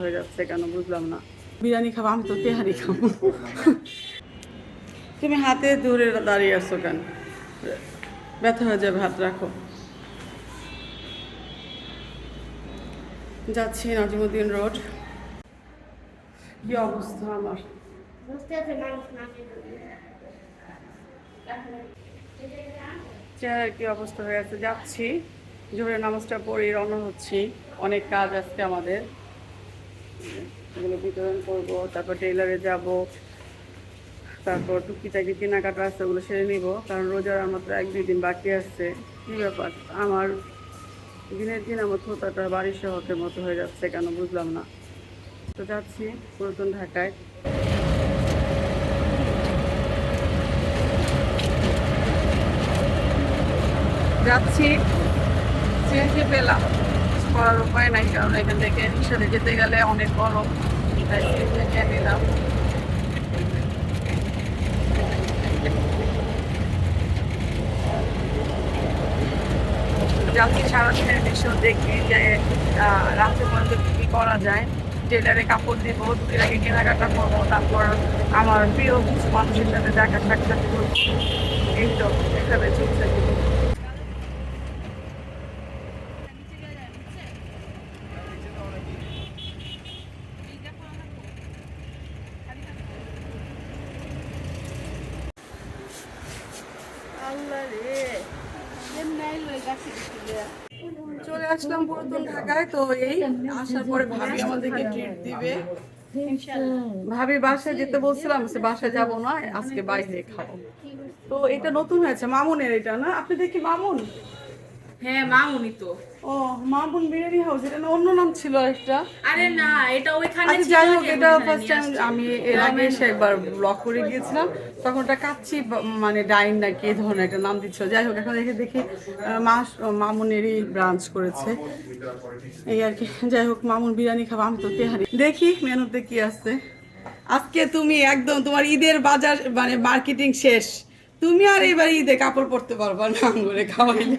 হয়ে যাচ্ছে কেন বুঝলাম না। বিরিয়ানি খাব আমি তো তেহারি খাব। তুমি হাতে ধরে দাঁড়িয়ে আসছো কেন? ব্যথা হয়ে যাবে হাত রাখো। যাচ্ছি নাজিমুদ্দিন রোড। কি অবস্থা আমার? চেহারার কি অবস্থা হয়ে গেছে যাচ্ছি জোহরের নামাজটা পড়ে রওনা হচ্ছি। অনেক কাজ আজকে আমাদের। এগুলো বিতরণ করব, তারপর টেইলারে যাব, তারপর টুকিটাকি কেনাকাটা আছে, ওগুলো সেরে নিব, কারণ রোজার আমার তো এক দুই দিন বাকি আছে। কী ব্যাপার? আমার দিনের দিন আমার থোতাটা বাড়ির শহরের মতো হয়ে যাচ্ছে কেন বুঝলাম না। তো যাচ্ছি পুরাতন ঢাকায়। যাচ্ছি সিএনজি পেলাম। করার উপায় নাই, কারণ এখান থেকে রিক্সাতে যেতে গেলে অনেক গরম তাই সিএনজি নিলাম যাচ্ছি সারাদিনের দৃশ্য দেখি যে রাত্রে পর্যন্ত কী করা যায়, টেলারে কাপড় দিব দুদিন আগে কেনাকাটা করব, তারপর আমার প্রিয় কিছু মানুষের সাথে দেখা সাক্ষাৎ করব। এই তো এখানে চলছে চলে আসলাম পুরাতন ঢাকায়, তো এই আসার পরে ভাবি আমাদেরকে ট্রিট দিবে। ভাবি বাসায় যেতে বলছিলাম, সে বাসায় যাব না, আজকে বাইরে খাব। তো এটা নতুন হয়েছে, মামুনের এটা না? আপনি দেখি মামুন? হ্যাঁ মামুনি তো। ও মামুন বিরিয়ানি হাউস এটা অন্য নাম ছিল একটা আরে না এটা ওইখানে আচ্ছা ছিল যাই হোক এটা ফার্স্ট টাইম আমি এর আগে এসে একবার ব্লগ করে গিয়েছিলাম। তখন কাচ্চি মানে ডাইন নাকি এই ধরনের একটা নাম দিচ্ছিল। যাই হোক এখন দেখে দেখি মাস মামুনেরই ব্রাঞ্চ করেছে। এই আর কি যাই হোক মামুন বিরিয়ানি খাব আমি তো তেহারি। দেখি মেনুতে কি আছে। আজকে তুমি একদম তোমার ঈদের বাজার মানে মার্কেটিং শেষ। তুমি আর এবার ঈদে কাপড় পরতে পারবা না করে খাওয়াইলে।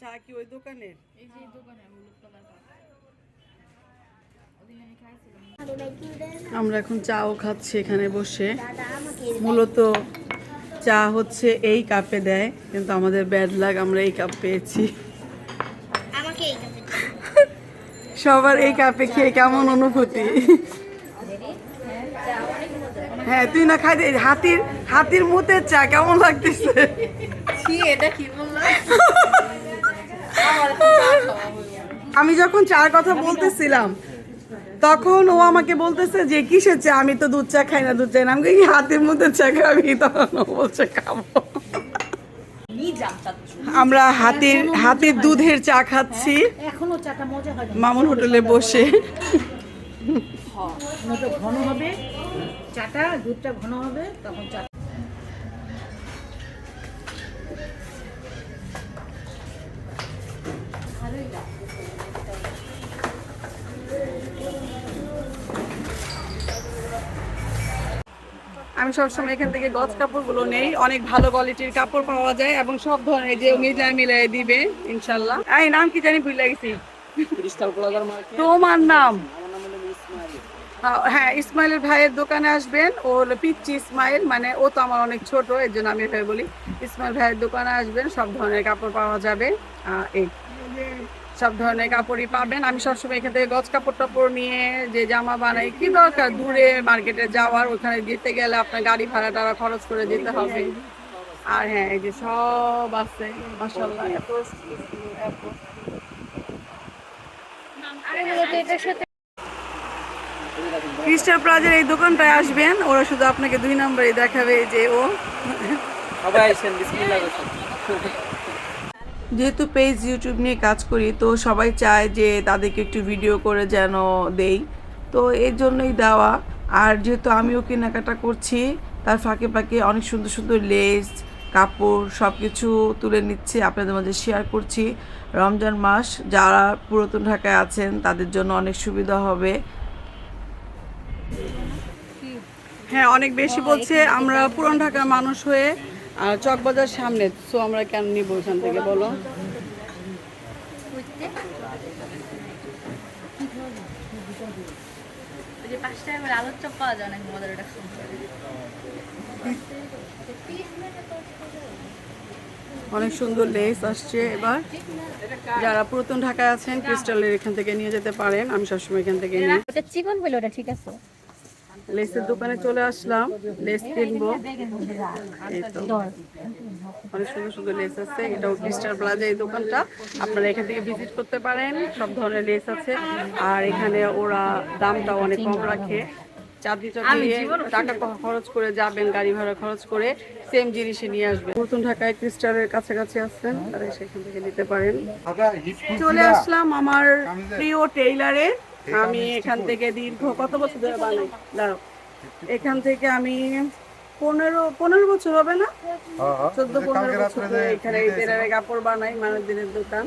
চা কি ওই দোকানের? আমরা এখন চাও খাচ্ছি এখানে বসে। মূলত চা হচ্ছে এই কাপে দেয় কিন্তু আমাদের ব্যাড লাগ আমরা এই কাপ পেয়েছি। সবার এই কাপে খেয়ে কেমন অনুভূতি? হ্যাঁ তুই না খাই দে হাতির হাতির মুতের চা কেমন লাগতেছে? এটা কি বললাম? আমি যখন চার কথা বলতেছিলাম, তখন ও আমাকে বলতেছে যে, কিসের চা? আমি তো দুধ চা খাই না, দুধ চা না। আমি কি হাতের মধ্যে চা খাবি? তখন ও বলছে, খাব। আমরা হাতির হাতির দুধের চা খাচ্ছি। হয় মামুন হোটেলে বসে। ঘন হবে, চাটা, দুধটা ঘন হবে, তখন চা আমি সবসময় এখান থেকে গজ কাপড়গুলো নেই। অনেক ভালো কোয়ালিটির কাপড় পাওয়া যায় এবং সব ধরনের যে মিলাই মিলাই দিবে ইনশাল্লাহ। এই নাম কি জানি ভুলে গেছি। তোমার নাম? আহ, হ্যাঁ ইসমাইলের ভাইয়ের দোকানে আসবেন। ও হলো পিচ্ছি ইসমাইল। মানে ও তো আমার অনেক ছোট এর জন্য আমি ভাই বলি। ইসমাইল ভাইয়ের দোকানে আসবেন সব ধরনের কাপড় পাওয়া যাবে। আহ, এই। সব ধরনের কাপড়ই পাবেন। আমি সবসময় এখান থেকে গজ কাপড় টাপড় নিয়ে যে জামা বানাই, কি দরকার? দূরে মার্কেটে যাওয়ার, ওখানে যেতে গেলে আপনার গাড়ি ভাড়া টাড়া খরচ করে যেতে হবে। আর হ্যাঁ এই যে সব আছে ক্রিস্টাল প্লাজার এই দোকানটায় আসবেন, ওরা শুধু আপনাকে দুই নম্বরে দেখাবে যে ও সবাই আইসেন বিসমিল্লাহ যেহেতু পেজ ইউটিউব নিয়ে কাজ করি, তো সবাই চায় যে তাদেরকে একটু ভিডিও করে যেন দেই। তো এর জন্যই দেওয়া। আর যেহেতু আমিও কেনাকাটা করছি, তার ফাঁকে ফাঁকে অনেক সুন্দর সুন্দর লেস কাপড় সব কিছু তুলে নিচ্ছি, আপনাদের মাঝে শেয়ার করছি। রমজান মাস, যারা পুরাতন ঢাকায় আছেন, তাদের জন্য অনেক সুবিধা হবে। হ্যাঁ অনেক বেশি বলছে, আমরা পুরান ঢাকার মানুষ হয়ে আর চকবাজার সামনে সো আমরা কেন নিব ওখান থেকে বলো? অনেক সুন্দর লেস আসছে এবার। যারা পুরাতন ঢাকায় আছেন ক্রিস্টালের এখান থেকে নিয়ে যেতে পারেন আমি সবসময় এখান থেকে নিই। চিকন বলে ওটা ঠিক আছে। লেসের দোকানে চলে আসলাম লেস কিনবো। অনেক সুন্দর সুন্দর লেস আছে এটাও ক্রিস্টাল প্লাজা এই দোকানটা। আপনারা এখান থেকে ভিজিট করতে পারেন সব ধরনের লেস আছে। আর এখানে ওরা দামটাও অনেক কম রাখে। চাঁদনি চক টাকা খরচ করে যাবেন গাড়ি ভাড়া খরচ করে সেম জিনিসে নিয়ে আসবেন। নতুন ঢাকায় ক্রিস্টালের কাছাকাছি আসছেন তারা সেখান থেকে নিতে পারেন। চলে আসলাম আমার প্রিয় টেইলারে আমি এখান থেকে দীর্ঘ কত বছর ধরে বানাই? দাঁড়াও। এখান থেকে আমি পনেরো পনেরো বছর হবে না? চোদ্দ পনেরো বছর ধরে এখানে টেলারে কাপড় বানাই মানুষদের দোকান।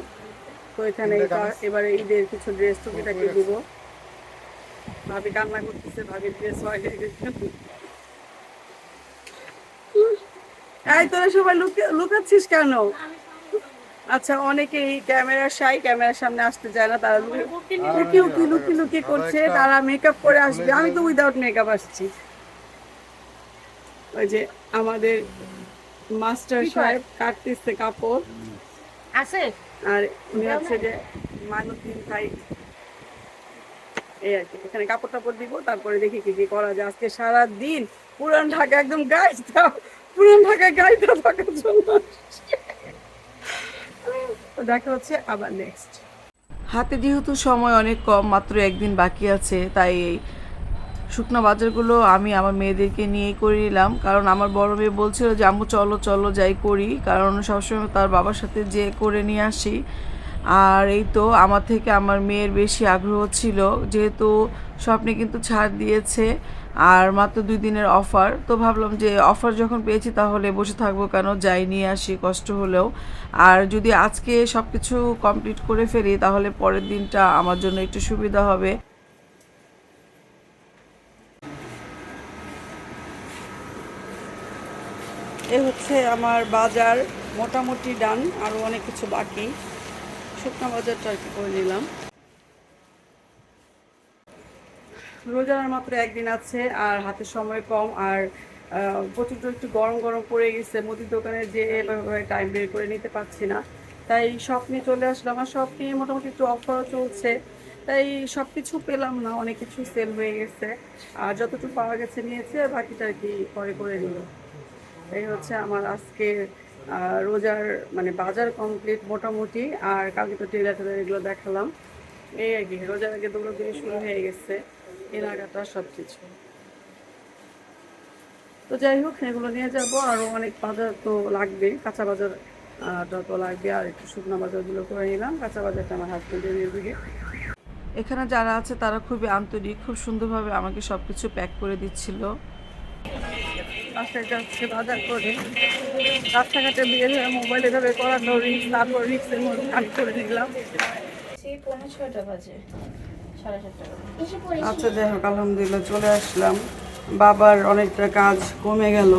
তো এখানে এবারে ঈদের কিছু ড্রেস টুকিটাকি দিব। ভাবি কান্না করতেছে ভাবি ড্রেস হয়ে গেছে এই তোরা সবাই লুকে- লুকাচ্ছিস কেন? আচ্ছা অনেকেই ক্যামেরার সাই ক্যামেরার সামনে আসতে চায় না তারা লুকি লুকি লুকি লুকি করছে তারা মেকআপ করে আসবে। আমি তো উইদাউট মেকআপ আসছি। ওই যে আমাদের মাস্টার সাহেব কাটতেছে কাপড়। আছে? আর উনি হচ্ছে যে মাইনুদ্দিন ভাই। এই আর কি এখানে কাপড় টাপড় দিব তারপরে দেখি কি কি করা যায়। আজকে সারা দিন পুরান ঢাকা একদম গাইতে পুরান ঢাকায় গাইতে থাকার জন্য দেখা হচ্ছে আবার নেক্সট হাতে যেহেতু সময় অনেক কম, মাত্র একদিন বাকি আছে, তাই এই শুকনো বাজারগুলো আমি আমার মেয়েদেরকে নিয়েই করে নিলাম। কারণ আমার বড় মেয়ে বলছিল যে, আম্মু, চলো চলো, যাই করি। কারণ সবসময় তার বাবার সাথে যে করে নিয়ে আসি। আর এই তো আমার থেকে আমার মেয়ের বেশি আগ্রহ ছিল, যেহেতু স্বপ্নে কিন্তু ছাড় দিয়েছে। আর মাত্র দুই দিনের অফার। তো ভাবলাম যে অফার যখন পেয়েছি তাহলে বসে থাকব কেন? যাই নিয়ে আসি, কষ্ট হলেও। আর যদি আজকে সব কিছু কমপ্লিট করে ফেলি, তাহলে পরের দিনটা আমার জন্য একটু সুবিধা হবে। এ হচ্ছে আমার বাজার, মোটামুটি ডান আরও অনেক কিছু বাকি। শুকনো বাজারটা আর কি করে নিলাম। রোজার মাত্র একদিন আছে, আর হাতে সময় কম, আর প্রচণ্ড একটু গরম গরম পড়ে গেছে, মুদির দোকানে যে টাইম বের করে নিতে পারছি না। তাই সব নিয়ে চলে আসলাম, আর সব নিয়ে মোটামুটি একটু অফারও চলছে। তাই সব কিছু পেলাম না, অনেক কিছু সেল হয়ে গেছে, আর যতটুকু পাওয়া গেছে নিয়েছে আর বাকিটা আর কি পরে করে নিল এই হচ্ছে আমার আজকে রোজার মানে বাজার কমপ্লিট মোটামুটি, আর কালকে তো টেলার টেলার এগুলো দেখালাম। এই আর কি, রোজার আগে দিন শুরু হয়ে গেছে। কেনাকাটা সব কিছু তো যাই হোক এগুলো নিয়ে যাব। আরও অনেক বাজার তো লাগবে কাঁচা বাজার আহ, তো লাগবে আর একটু শুকনো বাজারগুলো করে নিলাম। কাঁচা বাজারটা আমার হাজবেন্ডের নিয়ে দিকে এখানে যারা আছে তারা খুবই আন্তরিক খুব সুন্দরভাবে আমাকে সব কিছু প্যাক করে দিচ্ছিল। বাসায় যাচ্ছে বাজার করে। রাস্তাঘাটে বের হয়ে মোবাইল এভাবে করানো রিক্স তারপর রিক্সের মধ্যে কাট করে নিলাম। সেই পৌনে ছয়টা বাজে। আচ্ছা যাই হোক, আলহামদুলিল্লাহ চলে আসলাম। বাবার অনেকটা কাজ কমে গেল।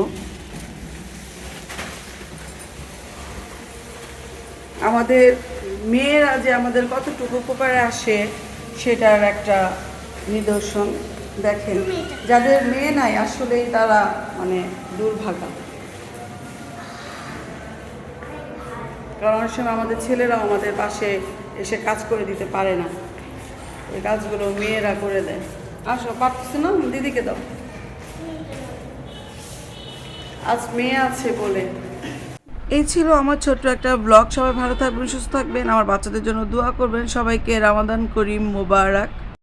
আমাদের মেয়েরা যে আমাদের কতটুকু উপকারে আসে, সেটার একটা নিদর্শন দেখেন। যাদের মেয়ে নাই, আসলেই তারা মানে দুর্ভাগা। কারণ অনেক সময় আমাদের ছেলেরাও আমাদের পাশে এসে কাজ করে দিতে পারে না। মেয়েরা করে দেয়। আসো না? দিদিকে দাও। আজ মেয়ে আছে বলে। এই ছিল আমার ছোট্ট একটা ব্লগ। সবাই ভালো থাকবেন, সুস্থ থাকবেন। আমার বাচ্চাদের জন্য দোয়া করবেন। সবাইকে রামাদান করিম মোবারক।